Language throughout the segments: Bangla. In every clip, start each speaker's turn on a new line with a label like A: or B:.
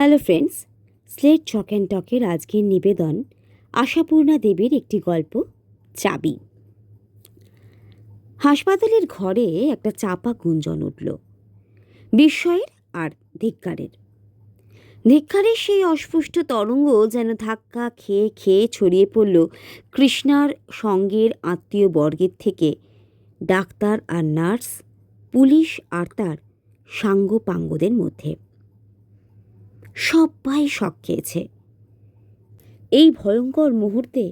A: Hello friends, slate chalk and টকের আজকের নিবেদন আশাপূর্ণা দেবীর একটি গল্প, চাবি। হাসপাতালের ঘরে একটা চাপা গুঞ্জন উঠল। বিস্ময়ের আর ধিক্কারের। ধিক্কারের সেই অস্পষ্ট তরঙ্গ যেন ধাক্কা খেয়ে খেয়ে ছড়িয়ে পড়ল কৃষ্ণার সঙ্গের আত্মীয় বর্গের থেকে। ডাক্তার আর নার্স, পুলিশ আর তার সাঙ্গ পাঙ্গদের মধ্যে। সবাই শখ খেয়েছে। এই ভয়ঙ্কর মুহূর্তে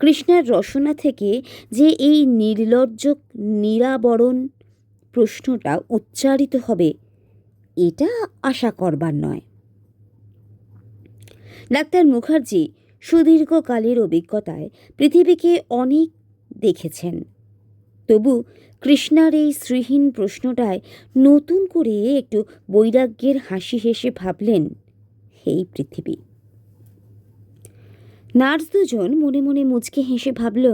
A: কৃষ্ণার রসনা থেকে যে এই নির্লজ্জ নিরাবরণ প্রশ্নটা উচ্চারিত হবে, এটা আশা করবার নয়। ডাক্তার মুখার্জি সুদীর্ঘকালের অভিজ্ঞতায় পৃথিবীকে অনেক দেখেছেন। তবু কৃষ্ণার এই শ্রীহীন প্রশ্নটায় নতুন করে একটু বৈরাগ্যের হাসি হেসে ভাবলেন এই পৃথিবী। নার্স দুজন মনে মনে মুচকে হেসে ভাবল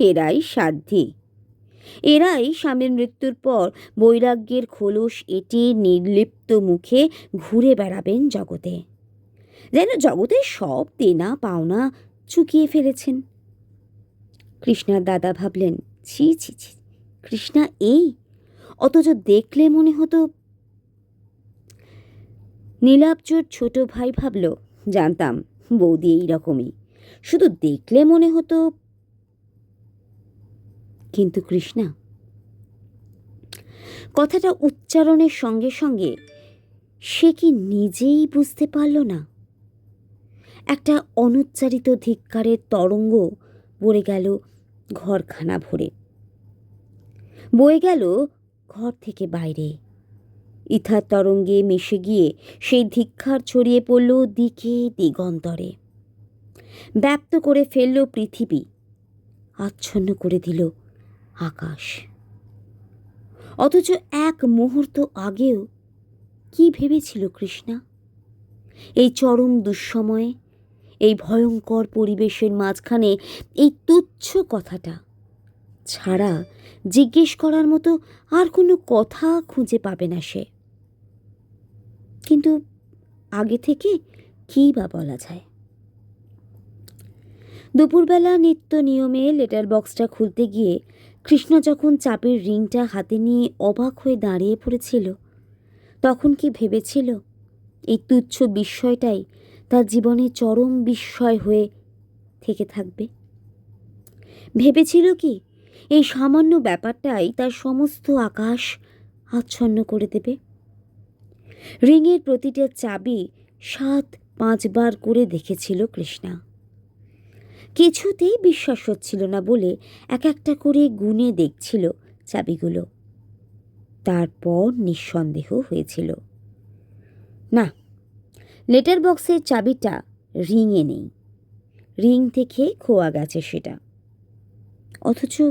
A: এরাই সাধ্যি এরাই স্বামীর মৃত্যুর পর বৈরাগ্যের খোলস এটি নির্লিপ্ত মুখে ঘুরে বেড়াবেন জগতে। যেন জগতে সব দেনা পাওনা চুকিয়ে ফেলেছেন। কৃষ্ণার দাদা ভাবলেন, ছি ছি ছি, কৃষ্ণা এই? অথচ দেখলে মনে হতো নীলাবজোর ছোট ভাই ভাবল, জানতাম বৌদি এই রকমই শুধু দেখলে মনে হতো কিন্তু কৃষ্ণা কথাটা উচ্চারণের সঙ্গে সঙ্গে সে কি নিজেই বুঝতে পারল না। একটা অনুচ্চারিত ধিক্কারের তরঙ্গ বয়ে গেল ঘরখানা ভরে। বয়ে গেল ঘর থেকে বাইরে। ইথার তরঙ্গে মিশে গিয়ে সেই ধিক্ষার ছড়িয়ে পড়ল দিকে দিগন্তরে। ব্যপ্ত করে ফেলল পৃথিবী, আচ্ছন্ন করে দিল আকাশ। অথচ এক মুহূর্ত আগেও কি ভেবেছিল কৃষ্ণা? এই চরম দুঃসময়ে, এই ভয়ঙ্কর পরিবেশের মাঝখানে এই তুচ্ছ কথাটা ছাড়া জিজ্ঞেস করার মতো আর কোনো কথা খুঁজে পাবে না সে। কিন্তু আগে থেকে কী বা বলা যায়? দুপুরবেলা নিত্য নিয়মে লেটার বক্সটা খুলতে গিয়ে কৃষ্ণ যখন চাপের রিংটা হাতে নিয়ে অবাক হয়ে দাঁড়িয়ে পড়েছিল, তখন কি ভেবেছিল এই তুচ্ছ বিস্ময়টাই তার জীবনে চরম বিস্ময় হয়ে থেকে থাকবে? ভেবেছিল কি এই সামান্য ব্যাপারটাই তার সমস্ত আকাশ আচ্ছন্ন করে দেবে? রিংয়ের প্রতিটা চাবি সাত, পাঁচবার করে দেখেছিল কৃষ্ণা। কিছুতেই বিশ্বাস হচ্ছিল না বলে এক একটা করে গুনে দেখছিল চাবিগুলো। তারপর নিঃসন্দেহ হয়েছিল। না, লেটার বক্সের চাবিটা রিংয়ে নেই। রিং থেকে খোয়া গেছে সেটা। অথচ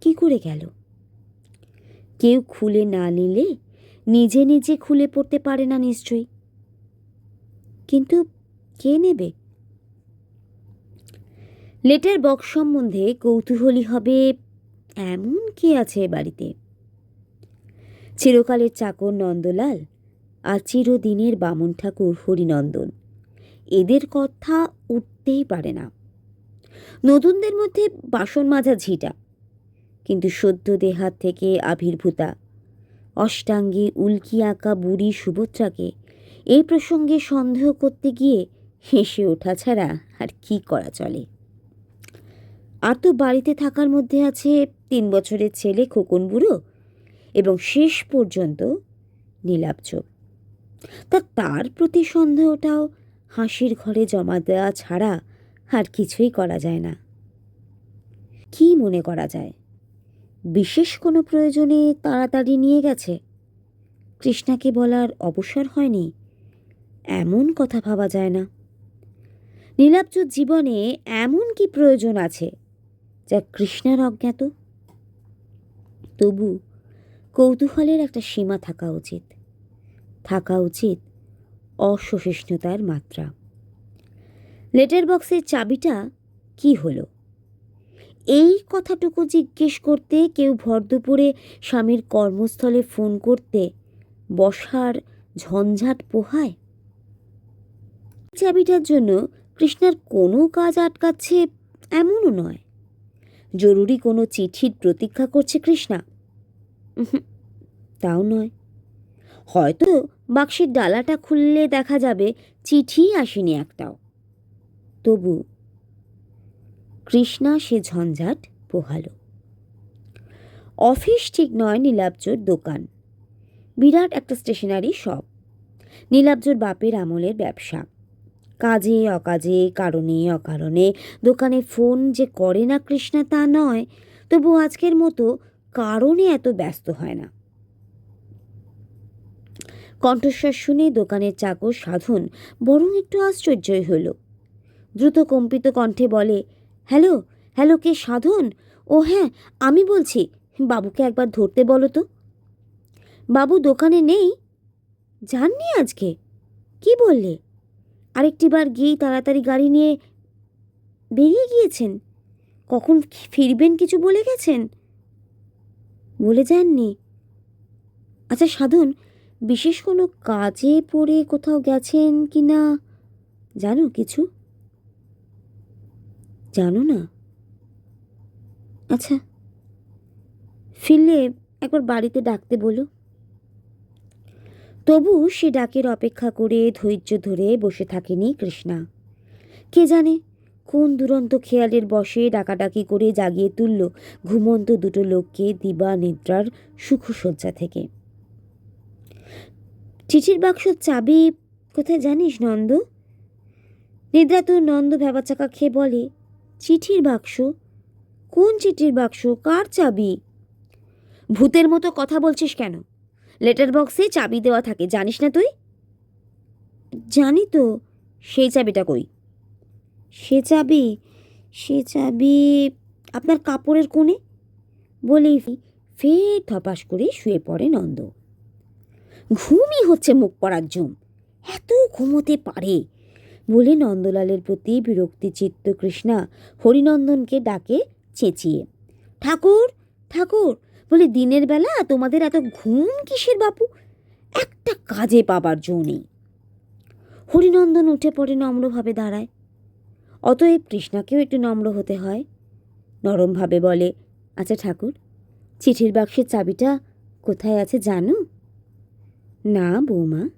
A: কি করে গেল? কেউ খুলে না নিলে নিজে নিজে খুলে পড়তে পারে না নিশ্চয়ই। কিন্তু কে নেবে? লেটার বক্স সম্বন্ধে কৌতূহলী হবে এমন কে আছে বাড়িতে? চিরকালের চাকর নন্দলাল আর চিরদিনের বামন ঠাকুর হরিনন্দন। এদের কথা উঠতেই পারে না। নতুনদের মধ্যে বাসন মাজা ঝিটা, কিন্তু সদ্য দেহাত থেকে আবির্ভূতা। অষ্টাঙ্গী উল্কি আঁকা বুড়ি সুভদ্রাকে এই প্রসঙ্গে সন্দেহ করতে গিয়ে হেসে ওঠা ছাড়া আর কি করা চলে? আর তো বাড়িতে থাকার মধ্যে আছে তিন বছরের ছেলে খোকন বুড়ো এবং শেষ পর্যন্ত নীলাব্জ তা তার প্রতি সন্দেহটাও হাসির ঘরে জমা দেওয়া ছাড়া আর কিছুই করা যায় না। কি মনে করা যায়? বিশেষ কোনো প্রয়োজনে তাড়াতাড়ি নিয়ে গেছে। কৃষ্ণাকে বলার অবসর হয়নি। এমন কথা ভাবা যায় না। নীলাব্জর জীবনে এমন কি প্রয়োজন আছে, যা কৃষ্ণার অজ্ঞাত? তবু কৌতূহলের একটা সীমা থাকা উচিত। থাকা উচিত অসহিষ্ণুতার মাত্রা। লেটার বক্সের চাবিটা কি হলো? এই কথাটুকু জিজ্ঞেস করতে কেউ ভর দুপুরে স্বামীর কর্মস্থলে ফোন করতে, বসার ঝঞ্ঝাট পোহায়? চাবিটার জন্য কৃষ্ণার কোনো কাজ আটকাচ্ছে এমনও নয়। জরুরি কোনো চিঠির প্রতীক্ষা করছে কৃষ্ণা। তাও নয়। হয়তো বাক্সের ডালাটা খুললে দেখা যাবে চিঠি আসেনি একটাও। তবু কৃষ্ণা সে ঝঞ্ঝাট পোহালো। অফিস ঠিক নয় নীলাব্জর দোকান। বিরাট একটা স্টেশনারি শপ নীলাব্জর বাপের আমলের ব্যবসা। কাজে, অকাজে, কারণে, অকারণে, দোকানে ফোন যে করে না কৃষ্ণা তা নয়, তবু আজকের মতো কারণে এত ব্যস্ত হয় না। কণ্ঠস্বর শুনে দোকানের চাকর সাধন বরং একটু আশ্চর্যই হল। দ্রুত কম্পিত কণ্ঠে বলে হ্যালো হ্যালো, কে সাধন? ও হ্যাঁ আমি বলছি, বাবুকে একবার ধরতে বলো তো। বাবু দোকানে নেই? যাননি আজকে? কি বললে? আরেকটিবার গিয়েই তাড়াতাড়ি গাড়ি নিয়ে বেরিয়ে গিয়েছেন। কখন ফিরবেন কিছু বলে গেছেন? বলে যাননি। আচ্ছা সাধন, বিশেষ কোনো কাজে পড়ে কোথাও গেছেন কি না জানো কিছু? জানো না? আচ্ছা ফিরলে একবার বাড়িতে ডাকতে বলো। তবু সে ডাকের অপেক্ষা করে ধৈর্য ধরে বসে থাকেনি কৃষ্ণা। কে জানে কোন দুরন্ত খেয়ালের বসে ডাকাডাকি করে জাগিয়ে তুলল ঘুমন্ত দুটো লোককে দিবা নিদ্রার সুখসজ্জা থেকে। চিঠির বাক্সর চাবি কোথায় জানিস নন্দ? নিদ্রা তো নন্দ ভেবাচাকা খেয়ে বলে চিঠির বাক্স? কোন চিঠির বাক্স? কার চাবি? ভূতের মতো কথা বলছিস কেন? লেটার বক্সে চাবি দেওয়া থাকে, জানিস না তুই? জানি তো, সেই চাবিটা কই? সে চাবি সে চাবি আপনার কাপড়ের কোণে? বলেই ফের ধপাস করে শুয়ে পড়ে নন্দ। ঘুমই হচ্ছে মুখ পড়ার জম এত ঘুমোতে পারে। বলে নন্দলালের প্রতি বিরক্তি চিত্ত কৃষ্ণা হরিনন্দনকে ডাকে চেঁচিয়ে। ঠাকুর ঠাকুর, বলে দিনের বেলা তোমাদের এত ঘুম কিসের বাপু? একটা কাজে পাবার জো নেই। হরিনন্দন উঠে পড়ে নম্রভাবে দাঁড়ায়। অতএব কৃষ্ণাকেও একটু নম্র হতে হয়। নরমভাবে বলে আচ্ছা ঠাকুর, চিঠির বাক্সের চাবিটা কোথায় আছে জানো? না বৌমা।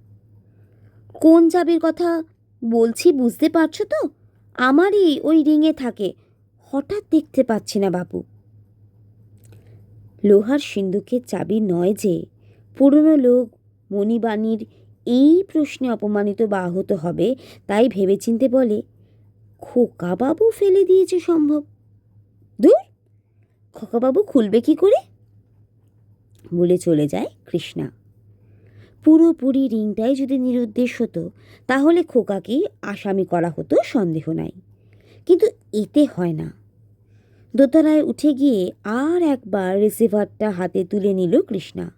A: কোন চাবির কথা বলছি, বুঝতে পারছ তো? আমারই ওই রিংয়ে থাকে। হঠাৎ দেখতে পাচ্ছি না বাপু। লোহার সিন্ধুকের চাবি নয় যে, পুরনো লোক মণিবাণীর এই প্রশ্নে অপমানিত বা আহত হবে, তাই ভেবেচিন্তে বলে, খোকাবাবু ফেলে দিয়েছে সম্ভব। দূর, খোকাবাবু খুলবে কি করে? বলে চলে যায় কৃষ্ণা। পুরোপুরি রিংটাই যদি নিরুদ্দেশ হতো তাহলে খোকাকেই আসামি করা হতো সন্দেহ নাই। কিন্তু এতে হয় না। দোতলায় উঠে গিয়ে আর একবার রিসিভারটা হাতে তুলে নিল কৃষ্ণা।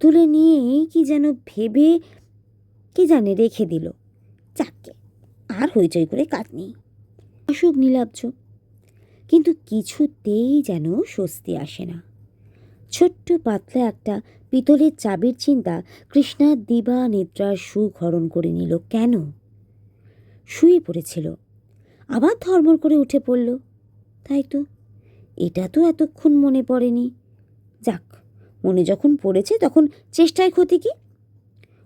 A: তুলে নিয়ে কি যেন ভেবে কি জানে রেখে দিল। চাককে আর হইচই করে কাজ নেই। অসুখ নীলাব্জ। কিন্তু কিছুতেই যেন স্বস্তি আসে না। ছোট্ট পাতলা একটা পিতলের চাবির চিন্তা কৃষ্ণার দিবা নিদ্রার সুখ হরণ করে নিল। কেন? শুয়ে পড়েছিল। আবার ধর্মর করে উঠে পড়ল। তাই তো, এটা তো এতক্ষণ মনে পড়েনি। যাক, মনে যখন পড়েছে তখন চেষ্টায় ক্ষতি কি?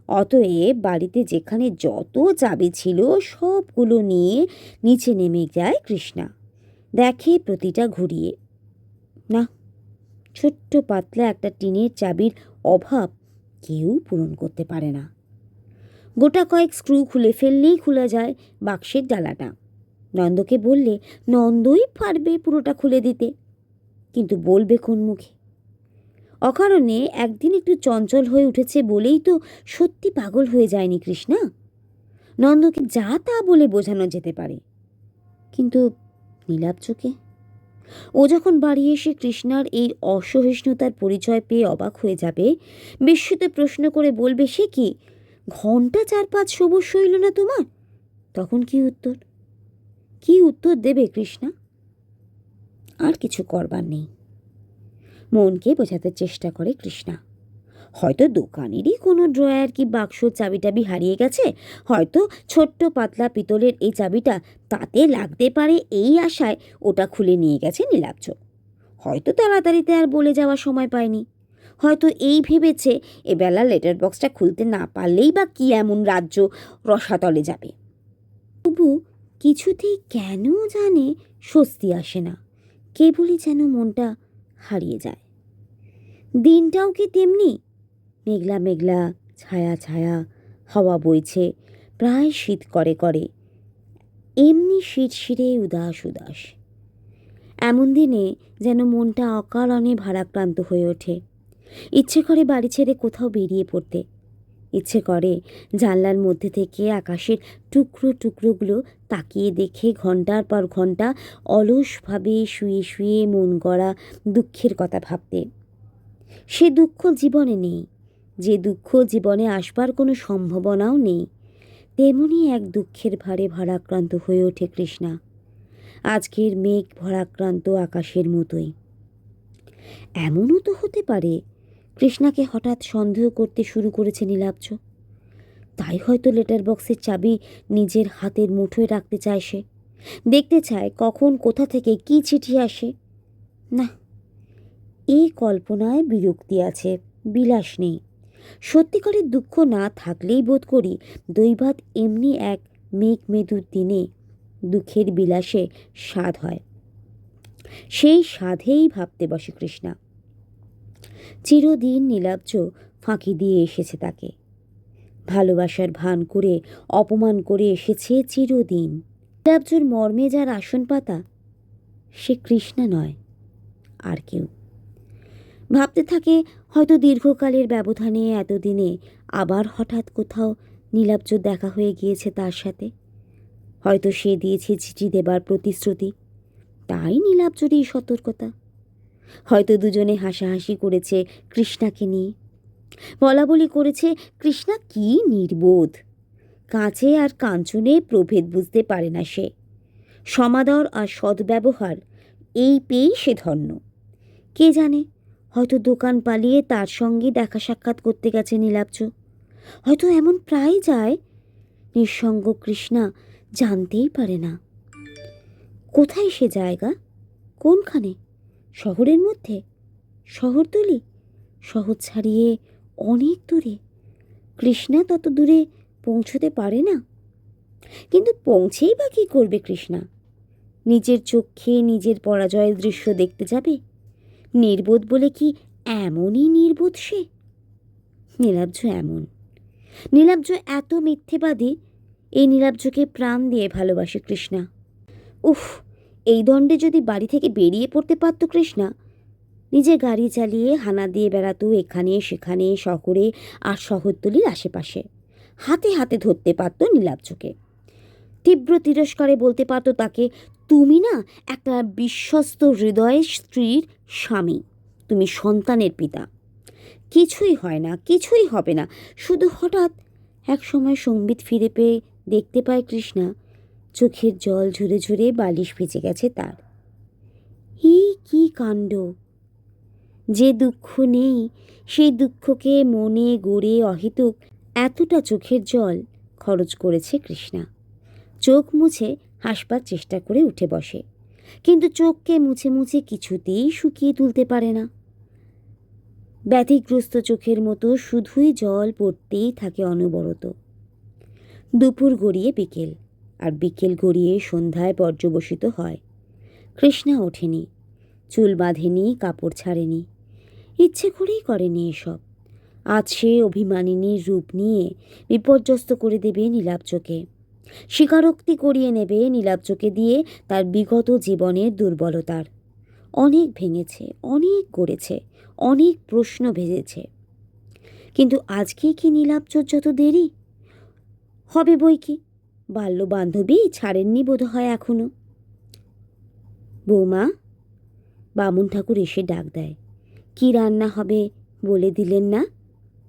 A: অতএব বাড়িতে যেখানে যত চাবি ছিল সবগুলো নিয়ে নিচে নেমে যায় কৃষ্ণা। দেখে প্রতিটা ঘুরিয়ে। না ছোট্ট পাতলা একটা টিনের চাবির অভাব কেউ পূরণ করতে পারে না। গোটা কয়েক স্ক্রু খুলে ফেললেই খুলে যায় বাক্সের ডালাটা। নন্দকে বললে, নন্দই পারবে পুরোটা খুলে দিতে। কিন্তু বলবে কোন মুখে? অকারণে একদিন একটু চঞ্চল হয়ে উঠেছে বলেই তো সত্যি পাগল হয়ে যায়নি কৃষ্ণা। নন্দকে যা তা বলে বোঝানো যেতে পারে। কিন্তু নীলাব্জকে ও যখন বাড়ি এসে কৃষ্ণার এই অসহিষ্ণুতার পরিচয় পেয়ে অবাক হয়ে যাবে, বিস্মিত প্রশ্ন করে বলবে, সে কি? ঘণ্টা চার পাঁচ সবুজ সইল না তোমার? তখন কি উত্তর? কি উত্তর দেবে কৃষ্ণা? আর কিছু করবার নেই। মনকে বোঝাতে চেষ্টা করে কৃষ্ণা। হয়তো দোকানেরই কোনো ড্রয়ার কি বাক্সর চাবি টাবি হারিয়ে গেছে, হয়তো ছোট্ট পাতলা পিতলের এই চাবিটা তাতে লাগতে পারে এই আশায় ওটা খুলে নিয়ে গেছে নীলাব্জ। হয়তো তাড়াতাড়িতে আর বলে যাওয়ার সময় পায়নি। হয়তো এই ভেবেছে, এবেলা লেটার বক্সটা খুলতে না পারলেই বা কি এমন রাজ্য রসাতলে যাবে। তবু কিছুতেই কেন জানে স্বস্তি আসে না, কেবলই যেন মনটা হারিয়ে যায়। দিনটাও কি তেমনি মেঘলা মেঘলা ছায়া ছায়া হাওয়া বইছে, প্রায় শীত করে করে। এমনি শীত শিরে উদাস উদাস। এমন দিনে যেন মনটা অকারণে ভারাক্রান্ত হয়ে ওঠে। ইচ্ছে করে বাড়ি ছেড়ে কোথাও বেরিয়ে পড়তে। ইচ্ছে করে জানলার মধ্যে থেকে আকাশের টুকরো টুকরোগুলো তাকিয়ে দেখে ঘণ্টার পর ঘণ্টা অলসভাবে শুয়ে শুয়ে মন গড়া দুঃখের কথা ভাবতে। সে দুঃখ জীবনে নেই। যে দুঃখ জীবনে আসবার কোনো সম্ভাবনাও নেই। তেমনি এক দুঃখের ভারে ভারাক্রান্ত হয়ে ওঠে কৃষ্ণা। আজকের মেঘ ভরাক্রান্ত আকাশের মতোই। এমনও তো হতে পারে, কৃষ্ণাকে হঠাৎ সন্দেহ করতে শুরু করেছে নীলাব্জ। তাই হয়তো লেটার বক্সের চাবি নিজের হাতের মুঠোয় রাখতে চায় সে। দেখতে চায় কখন, কোথা থেকে কি চিঠি আসে। না এই কল্পনায় বিরক্তি আছে, বিলাস নেই। সত্যিকারের দুঃখ না থাকলেই বোধ করি দৈবাত এমনি এক মেঘ মেদুর দিনে দুঃখের বিলাসে স্বাদ হয়। সেই স্বাদেই ভাবতে বসে কৃষ্ণা। চিরদিন নীলাব্জ ফাঁকি দিয়ে এসেছে তাকে। ভালোবাসার ভান করে, অপমান করে এসেছে চিরদিন। নীলাব্জর মর্মে যার আসন পাতা, সে কৃষ্ণা নয়, আর কেউ। ভাবতে থাকে হয়তো দীর্ঘকালের ব্যবধানে এতদিনে আবার হঠাৎ কোথাও নীলাব্জ দেখা হয়ে গিয়েছে তার সাথে। হয়তো সে দিয়েছে চিঠি দেবার প্রতিশ্রুতি। তাই নীলাব্জর এই সতর্কতা। হয়তো দুজনে হাসাহাসি করেছে কৃষ্ণাকে নিয়ে। বলা বলি করেছে, কৃষ্ণা কি নির্বোধ। কাঁচে আর কাঞ্চনে প্রভেদ বুঝতে পারে না সে। সমাদর আর সদ্ব্যবহার, এই পেয়েই সে ধন্য। কে জানে হয়তো দোকান পালিয়ে তার সঙ্গে দেখা সাক্ষাৎ করতে গেছে নীলাব্জ হয়তো এমন প্রায় যায়। নিঃসঙ্গ কৃষ্ণা জানতেই পারে না। কোথায় সে জায়গা? কোনখানে? শহরের মধ্যে? শহরতলি শহর ছাড়িয়ে অনেক দূরে। কৃষ্ণা তত দূরে পৌঁছতে পারে না। কিন্তু পৌঁছেই বা কী করবে কৃষ্ণা? নিজের চোখে নিজের পরাজয়ের দৃশ্য দেখতে যাবে? নির্বোধ বলে কি এমনই নির্বোধ সে? নীলাব্জ এমন। নীলাব্জ এত মিথ্যেবাদী, এই নীলাব্জকে প্রাণ দিয়ে ভালোবাসে কৃষ্ণা। উফ, এই দণ্ডে যদি বাড়ি থেকে বেরিয়ে পড়তে পারত কৃষ্ণা, নিজে গাড়ি চালিয়ে হানা দিয়ে বেড়াতো এখানে, সেখানে, শহরে আর শহরতলির আশেপাশে। হাতে হাতে ধরতে পারত নীলাব্জকে। তীব্র তিরস্কারে বলতে পারত তাকে, তুমি না একটা বিশ্বস্ত হৃদয়ের স্ত্রীর স্বামী। তুমি সন্তানের পিতা। কিছুই হয় না, কিছুই হবে না। শুধু হঠাৎ এক সময় সম্বিত ফিরে পেয়ে দেখতে পায় কৃষ্ণা। চোখের জল ঝরে ঝরে বালিশ ভিজে গেছে তার। এই কি কাণ্ড! যে দুঃখ নেই, সেই দুঃখকে মনে গড়ে অহেতুক এতটা চোখের জল খরচ করেছে কৃষ্ণা। চোখ মুছে হাসবার চেষ্টা করে উঠে বসে। কিন্তু চোখকে মুছে মুছে কিছুতেই শুকিয়ে তুলতে পারে না। ব্যাধিগ্রস্ত চোখের মতো শুধুই জল পড়তেই থাকে অনবরত। দুপুর গড়িয়ে বিকেল, আর বিকেল গড়িয়ে সন্ধ্যায় পর্যবসিত হয়। কৃষ্ণা ওঠেনি, চুল বাঁধেনি, কাপড় ছাড়েনি। ইচ্ছে করেই করেনি এসব। আজ সে অভিমানিনীর রূপ নিয়ে বিপর্যস্ত করে দেবে নীলাব্জকে স্বীকারোক্তি করিয়ে নেবে নীলাব্জকে দিয়ে তার বিগত জীবনের দুর্বলতার। অনেক ভেঙেছে, অনেক গড়েছে অনেক প্রশ্ন ভেজেছে। কিন্তু আজকেই কি নীলাব্জর যত দেরি? হবে বই কি? বাল্য বান্ধবী ছাড়েননি বোধ হয় এখনও। বৌমা, বামুন ঠাকুর এসে ডাক দেয়। কি রান্না হবে বলে দিলেন না?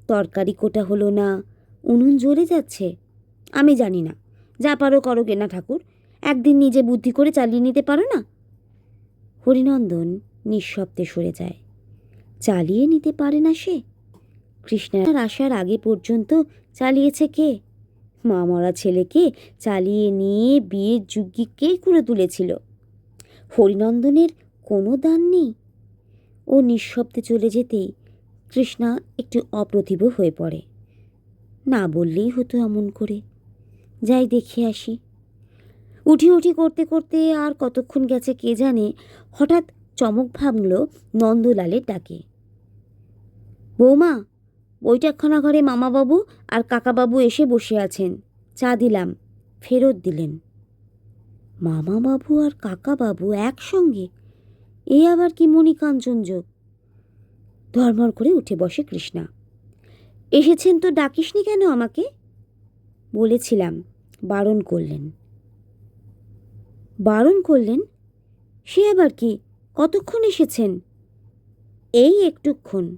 A: তরকারি কোটা হলো না, উনুন জ্বলে যাচ্ছে? আমি জানি না। যা পারো করো গেনা ঠাকুর। একদিন নিজে বুদ্ধি করে চালিয়ে নিতে পারো না? হরিনন্দন নিঃশব্দে সরে যায়। চালিয়ে নিতে পারে না সে? কৃষ্ণার আসার আগে পর্যন্ত চালিয়েছে কে? মা মরা ছেলেকে চালিয়ে নিয়ে বিয়ের যুগি কে করে তুলেছিল? হরিনন্দনের কোনো দান নেই। ও নিঃশব্দে চলে যেতেই কৃষ্ণা একটু অপ্রতিভ হয়ে পড়ে। না বললেই হতো এমন করে। যাই দেখে আসি। উঠি উঠি করতে করতে আর কতক্ষণ গেছে কে জানে, হঠাৎ চমক ভাঙল নন্দলালের ডাকে। বৌমা, বৈঠকখানা ঘরে মামাবাবু আর কাকাবাবু এসে বসে আছেন। চা দিলাম, ফেরত দিলেন। মামাবাবু আর কাকাবাবু একসঙ্গে? এ আবার কি মণিকাঞ্চন যোগ ধর্মর করে উঠে বসে কৃষ্ণা। এসেছেন তো ডাকিসনি কেন আমাকে? বলেছিলাম বারণ করলেন। বারণ করলেন, সে আবার কি? কতক্ষণ এসেছেন? এই একটুক্ষণ।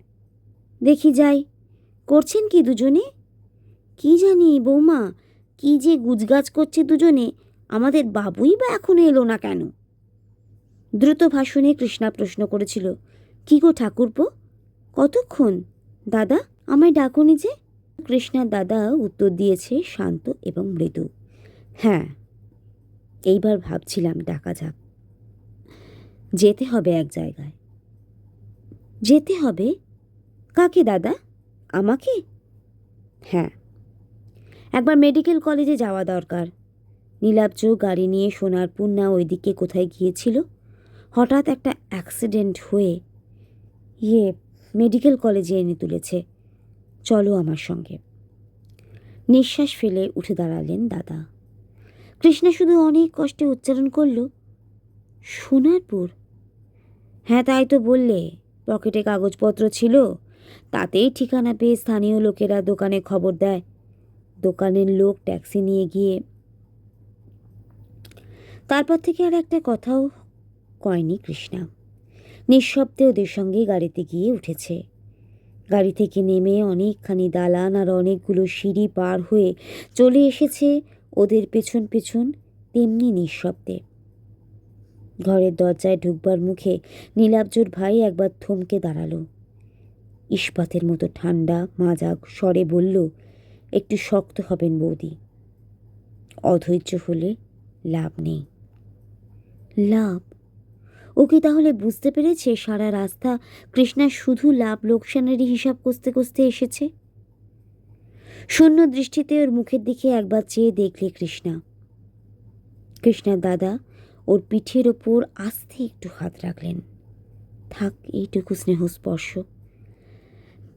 A: দেখি যাই। করছেন কি দুজনে? কি জানি বৌমা, কি যে গুজগাছ করছে দুজনে, আমাদের বাবুই বা এখনও এলো না কেন? দ্রুত ভাষণে কৃষ্ণা প্রশ্ন করেছিল, কি গো ঠাকুরপো? কতক্ষণ? দাদা, আমায় ডাকুনি যে? কৃষ্ণার দাদা উত্তর দিয়েছে, শান্ত এবং মৃদু। হ্যাঁ এইবার ভাবছিলাম ডাকা যাক যেতে হবে এক জায়গায়। যেতে হবে? কাকে দাদা? আমাকে? হ্যাঁ। একবার মেডিকেল কলেজে যাওয়া দরকার। নীলাব্জ গাড়ি নিয়ে সোনারপুর না ওইদিকে কোথায় গিয়েছিল? হঠাৎ একটা অ্যাক্সিডেন্ট হয়ে ইয়ে মেডিকেল কলেজে এনে তুলেছে। চলো আমার সঙ্গে। নিঃশ্বাস ফেলে উঠে দাঁড়ালেন দাদা। কৃষ্ণা শুধু অনেক কষ্টে উচ্চারণ করল, সোনারপুর? হ্যাঁ তাই তো বললে। পকেটে কাগজপত্র ছিল, তাতেই ঠিকানা পেয়ে স্থানীয় লোকেরা দোকানে খবর দেয়। দোকানের লোক ট্যাক্সি নিয়ে গিয়ে তারপর থেকে আর একটা কথাও কয়নি কৃষ্ণা। নিঃশব্দে ওদের সঙ্গে গাড়িতে গিয়ে উঠেছে। গাড়ি থেকে নেমে অনেকখানি দালান আর অনেকগুলো সিঁড়ি পার হয়ে চলে এসেছে ওদের পেছন পেছন তেমনি নিঃশব্দে। ঘরের দরজায় ঢুকবার মুখে নীলাব্জোর ভাই একবার থমকে দাঁড়াল। ইস্পাতের মতো ঠান্ডা, মাজাক স্বরে বলল, একটু শক্ত হবেন বৌদি। অধৈর্য হলে লাভ নেই। লাভ? ও কি তাহলে বুঝতে পেরেছে সারা রাস্তা কৃষ্ণা শুধু লাভ লোকসানেরই হিসাব কষতে কষতে এসেছে? শূন্য দৃষ্টিতে ওর মুখের দিকে একবার চেয়ে দেখলে কৃষ্ণা। কৃষ্ণার দাদা, ওর পিঠের ওপর আস্তে একটু হাত রাখলেন। থাক, এইটুকু স্নেহ স্পর্শ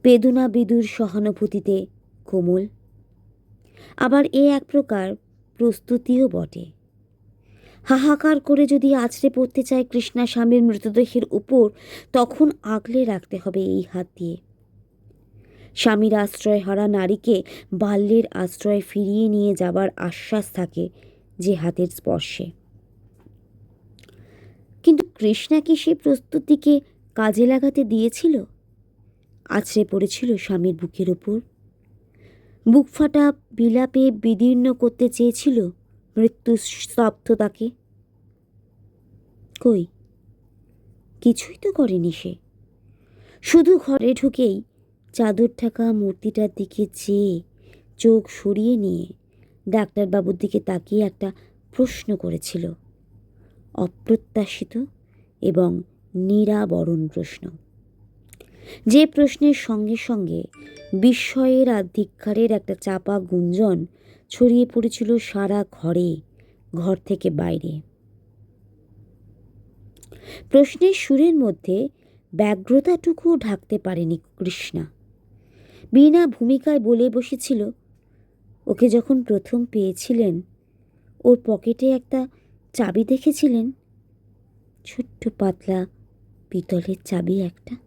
A: বেদনা বিদুর সহানুভূতিতে কোমল। আবার এ এক প্রকার প্রস্তুতিও বটে। হাহাকার করে যদি আছড়ে পড়তে চায় কৃষ্ণা স্বামীর মৃতদেহের উপর, তখন আগলে রাখতে হবে এই হাত দিয়ে। স্বামীর আশ্রয় হারা নারীকে বাল্যের আশ্রয় ফিরিয়ে নিয়ে যাবার আশ্বাস থাকে যে হাতের স্পর্শে। কিন্তু কৃষ্ণা কি সে প্রস্তুতিকে কাজে লাগাতে দিয়েছিল? আছড়ে পড়েছিল স্বামীর বুকের ওপর বুক ফাটা বিলাপে বিদীর্ণ করতে চেয়েছিল মৃত্যু স্তব্ধতাকে কই? কিছুই তো করেনি সে। শুধু ঘরে ঢুকেই চাদর ঢাকা মূর্তিটার দিকে চেয়ে চোখ সরিয়ে নিয়ে ডাক্তারবাবুর দিকে তাকিয়ে একটা প্রশ্ন করেছিল। অপ্রত্যাশিত এবং নিরাবরণ প্রশ্ন। যে প্রশ্নের সঙ্গে সঙ্গে বিস্ময়ের আর ধিক্কারের একটা চাপা গুঞ্জন ছড়িয়ে পড়েছিল সারা ঘরে, ঘর থেকে বাইরে। প্রশ্নের সুরের মধ্যে ব্যগ্রতাটুকুও ঢাকতে পারেনি কৃষ্ণা। বিনা ভূমিকায় বলে বসেছিল, ওকে যখন প্রথম পেয়েছিলেন, ওর পকেটে একটা চাবি দেখেছিলেন? ছোট্ট পাতলা পিতলের চাবি একটা?